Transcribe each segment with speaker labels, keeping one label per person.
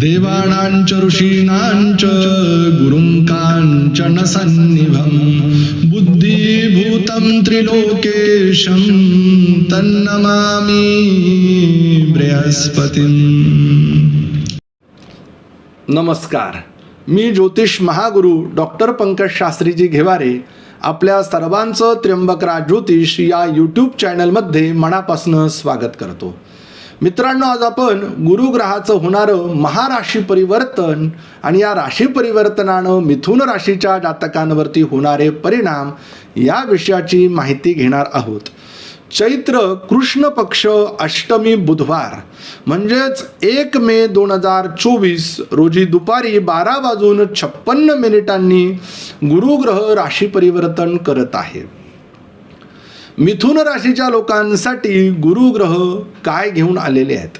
Speaker 1: देवाणांच ऋषीणांच गुरुं काञ्चन सन्निभं बुद्धिभूतं त्रिलोकेशं तन्नमामि बृहस्पतिम्।
Speaker 2: नमस्कार मी ज्योतिष महागुरू डॉक्टर पंकज शास्त्रीजी घेवारे आपल्या सर्वांचं त्र्यंबकराज ज्योतिष या यूट्यूब चॅनलमध्ये मनापासून स्वागत करतो. मित्रांनो आज आपण गुरुग्रहाचं होणारं महाराशी परिवर्तन आणि या राशी परिवर्तनानं मिथुन राशीच्या जातकांवरती होणारे परिणाम या विषयाची माहिती घेणार आहोत. चैत्र कृष्ण पक्ष अष्टमी बुधवार म्हणजेच एक मे दोन हजार चोवीस रोजी दुपारी बारा वाजून छप्पन्न मिनिटांनी गुरुग्रह राशी परिवर्तन करत आहे. मिथुन राशीच्या लोकांसाठी गुरुग्रह काय घेऊन आलेले आहेत?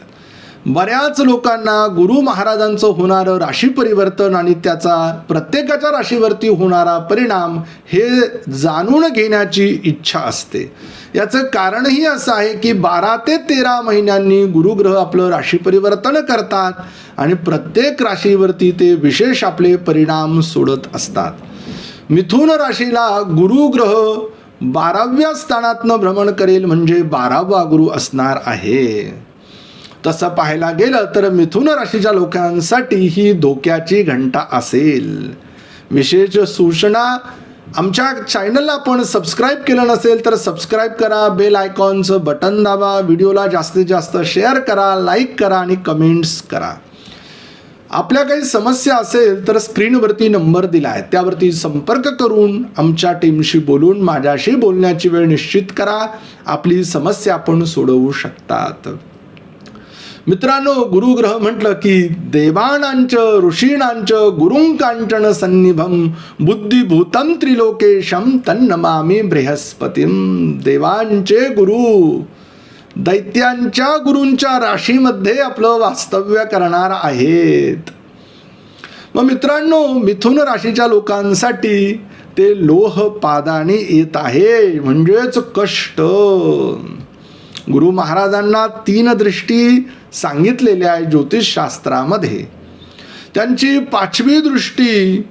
Speaker 2: बऱ्याच लोकांना गुरु महाराजांचं होणारं राशी परिवर्तन आणि त्याचा प्रत्येकाच्या राशीवरती होणारा परिणाम हे जाणून घेण्याची इच्छा असते. याचं कारणही असं आहे की बारा ते तेरा महिन्यांनी गुरुग्रह आपलं राशी परिवर्तन करतात आणि प्रत्येक राशीवरती ते विशेष आपले परिणाम सोडत असतात. मिथुन राशीला गुरुग्रह बाराव्या स्थानातनं भ्रमण करेल म्हणजे बारावा गुरु असणार आहे. तसं पाहायला गेलं तर मिथुन राशीच्या लोकांसाठी ही धोक्याची घंटा असेल. विशेष सूचना आमच्या चॅनलला आपण सबस्क्राईब केलं नसेल तर सबस्क्राईब करा बेल आयकॉनचं बटन दाबा व्हिडिओला जास्तीत जास्त शेअर करा लाईक करा आणि कमेंट्स करा. आपल्या काही समस्या असेल तर स्क्रीनवरती नंबर दिला आहे. त्यावरती संपर्क करून आमच्या टीमशी बोलून माझ्याशी बोलण्याची वेळ निश्चित करा. आपली समस्या आपण सोडवू शकतात. मित्रांनो गुरुग्रह म्हटलं की देवानांच ऋषीणांच गुरुंकांचन सन्निभम बुद्धिभूतम त्रिलोकेशम तन्नमामी बृहस्पतीम देवांचे गुरु. दैत्यांच्या गुरूंच्या राशीमध्ये आपलं वास्तव्य करणार आहेत. मग मित्रांनो मिथुन राशीच्या लोकांसाठी ते लोह पादाने येत आहे. म्हणजेच कष्ट. गुरु महाराजांना तीन दृष्टी सांगितलेल्या आहे ज्योतिषशास्त्रामध्ये. त्यांची पाचवी दृष्टी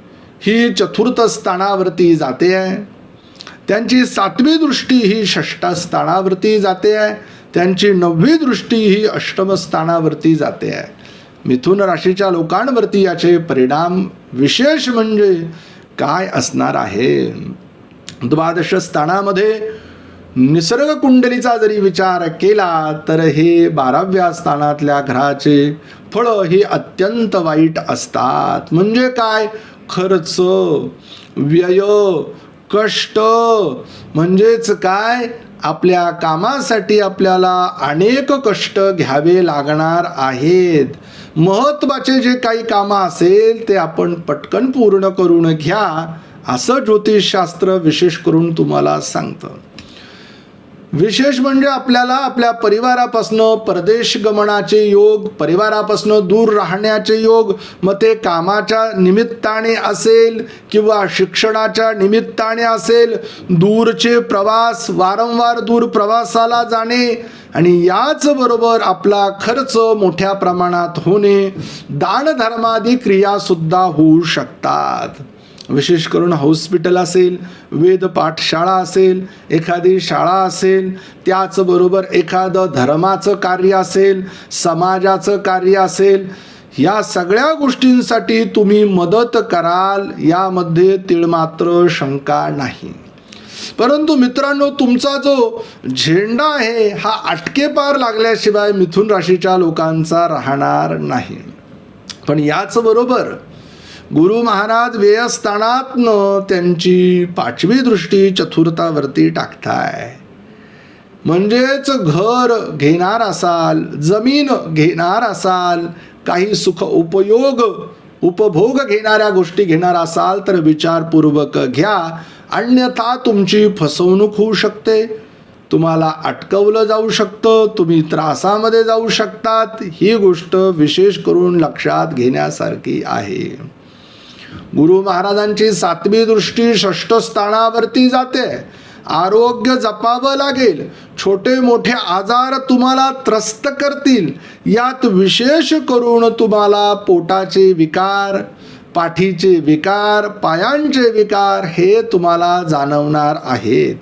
Speaker 2: ही चतुर्थ स्थानावरती जाते आहे. त्यांची सातवी दृष्टी ही षष्ठ स्थानावरती जाते आहे. त्यांची नववी दृष्टी ही अष्टम स्थानावरती जाते आहे. मिथुन राशीच्या लोकांवरती याचे परिणाम विशेष म्हणजे काय असणार आहे? द्वादश स्थानामध्ये निसर्ग कुंडलीचा जरी विचार केला तर हे बाराव्या स्थानातल्या ग्रहाचे फळं ही अत्यंत वाईट असतात. म्हणजे काय? खर्च व्यय कष्ट म्हणजेच काय? आपल्या कामासाठी आपल्याला अनेक कष्ट घ्यावे लागणार आहेत. महत्त्वाचे जे काही कामं असेल ते आपण पटकन पूर्ण करून घ्या असं ज्योतिषशास्त्र विशेष करून तुम्हाला सांगतं. विशेष म्हणजे आपल्याला आपल्या परिवारापासनं परदेश गमनाचे योग परिवारापासनं दूर राहण्याचे योग मग ते कामाच्या निमित्ताने असेल किंवा शिक्षणाच्या निमित्ताने असेल दूरचे प्रवास वारंवार दूर प्रवासाला जाणे आणि याच बरोबर आपला खर्च मोठ्या प्रमाणात होणे दानधर्मादी क्रियासुद्धा होऊ शकतात. विशेष करून हॉस्पिटल असेल वेद पाठशाळा असेल एखादी शाळा असेल त्याचबरोबर एखादं धर्माचं कार्य असेल समाजाचं कार्य असेल या सगळ्या गोष्टींसाठी तुम्ही मदत कराल यामध्ये तिळमात्र शंका नाही. परंतु मित्रांनो तुमचा जो झेंडा आहे हा अटकेपार लागल्याशिवाय मिथुन राशीच्या लोकांचा राहणार नाही. पण याचबरोबर गुरु महाराज व्ययस्थानातनं त्यांची पाचवी दृष्टी चतुर्थावरती टाकताय. म्हणजेच घर घेणार असाल जमीन घेणार असाल काही सुख उपयोग उपभोग घेणाऱ्या गोष्टी घेणार असाल तर विचारपूर्वक घ्या. अन्यथा तुमची फसवणूक होऊ शकते. तुम्हाला अटकवलं जाऊ शकतं तुम्ही त्रासामध्ये जाऊ शकतात. ही गोष्ट विशेष करून लक्षात घेण्यासारखी आहे. गुरु महाराजांची सातवी दृष्टी षष्ठ स्थानावरती जाते. आरोग्य जपावं लागेल. छोटे मोठे आजार तुम्हाला त्रस्त करतील. यात विशेष करून तुम्हाला पोटाचे विकार पाठीचे विकार पायांचे विकार हे तुम्हाला जाणवणार आहेत.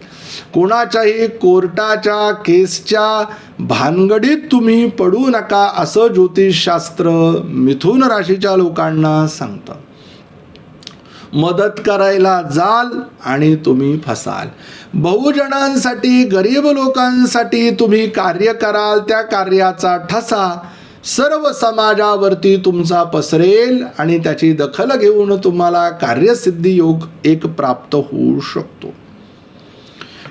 Speaker 2: कोणाच्याही कोर्टाच्या केसच्या भानगडीत तुम्ही पडू नका असं ज्योतिषशास्त्र मिथुन राशीच्या लोकांना सांगतं. मदत करायला जाल आणि तुम्ही फसाल. बहुजनांसाठी गरीब लोकांसाठी तुम्ही कार्य कराल त्या कार्याचा ठसा सर्व समाजावरती तुमचा पसरेल आणि त्याची दखल घेऊन तुम्हाला कार्यसिद्धी योग एक प्राप्त होऊ शकतो.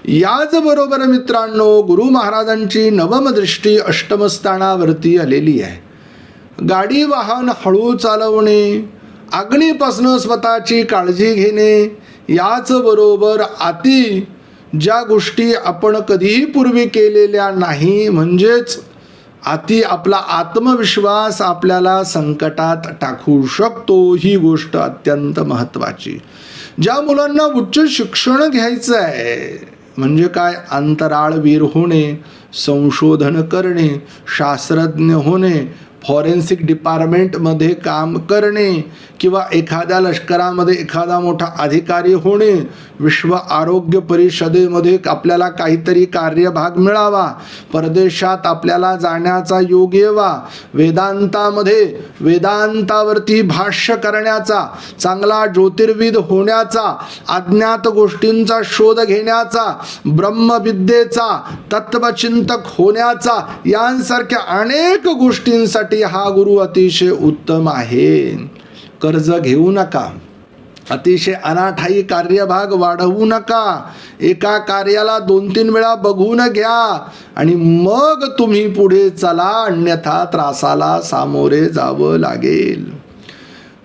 Speaker 2: याचबरोबर मित्रांनो गुरु महाराजांची नवमदृष्टी अष्टमस्थानावरती आलेली आहे. गाडी वाहन हळू चालवणे अग्नीपासनं स्वतःची काळजी घेणे याचबरोबर अति ज्या गोष्टी आपण कधीही पूर्वी केलेल्या नाही म्हणजेच अति आपला आत्मविश्वास आपल्याला संकटात टाकू शकतो ही गोष्ट अत्यंत महत्त्वाची. ज्या मुलांना उच्च शिक्षण घ्यायचं आहे म्हणजे काय? अंतराळवीर होणे संशोधन करणे शास्त्रज्ञ होणे फॉरेन्सिक डिपार्टमेंटमध्ये काम करणे किंवा एखाद्या लष्करामध्ये एखादा मोठा अधिकारी होणे विश्व आरोग्य परिषदेमध्ये आपल्याला काहीतरी कार्यभाग मिळावा परदेशात आपल्याला जाण्याचा योग येवा वेदांतामध्ये वेदांतावरती भाष्य करण्याचा चांगला ज्योतिर्विद होण्याचा अज्ञात गोष्टींचा शोध घेण्याचा ब्रह्मविद्येचा तत्वचिंतक होण्याचा यांसारख्या अनेक गोष्टींसाठी हा गुरु अतिशय उत्तम आहे. कर्ज घेऊ नका. अतिशय अनाठाई कार्यभाग वाढवू नका. एका कार्याला दोन तीन वेळा बघून घ्या आणि मग तुम्ही पुढे चला अन्यथा त्रासाला सामोरे जावं लागेल.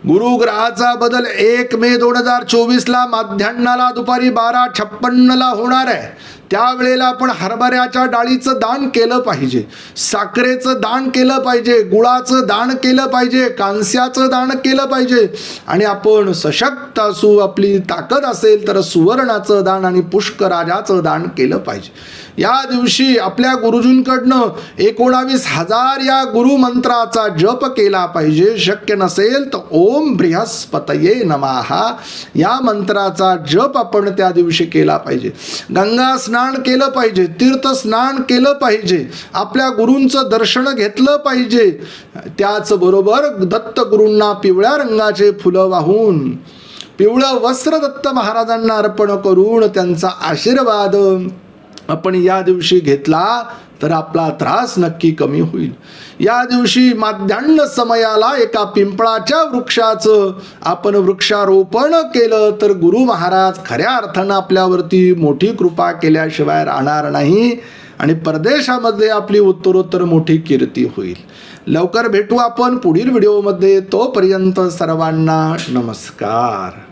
Speaker 2: गुरुग्रहाचा बदल एक मे दोन हजार चोवीसला माध्यान्नाला दुपारी बारा छप्पन्नला होणार आहे. त्यावेळेला आपण हरभऱ्याच्या डाळीचं दान केलं पाहिजे. साखरेचं दान केलं पाहिजे. गुळाचं दान केलं पाहिजे. कांस्याचं दान केलं पाहिजे. आणि आपण सशक्त असू आपली ताकद असेल तर सुवर्णाचं दान आणि पुष्कराजाचं दान केलं पाहिजे. या दिवशी आपल्या गुरुजींकडनं एकोणावीस हजार या गुरुमंत्राचा जप केला पाहिजे. शक्य नसेल तर ओम बृहस्पतये नमाहा या मंत्राचा जप आपण त्या दिवशी केला पाहिजे. गंगा स्नान केलं पाहिजे तीर्थ स्नान केलं पाहिजे आपल्या गुरूंचं दर्शन घेतलं पाहिजे. त्याचबरोबर दत्तगुरूंना पिवळ्या रंगाचे फुलं वाहून पिवळं वस्त्र दत्त महाराजांना अर्पण करून त्यांचा आशीर्वाद आपण या दिवशी घेतला. तर आपला त्रास नक्की कमी होईल. या दिवशी माध्यान्ह समयाला एका पिंपळाच्या वृक्षाचं आपण वृक्षारोपण केलं तर गुरु महाराज खऱ्या अर्थानं आपल्यावरती मोठी कृपा केल्याशिवाय राहणार नाही आणि परदेशामध्ये आपली उत्तरोत्तर मोठी कीर्ती होईल. लवकर भेटू आपण पुढील व्हिडिओमध्ये. तोपर्यंत सर्वांना नमस्कार.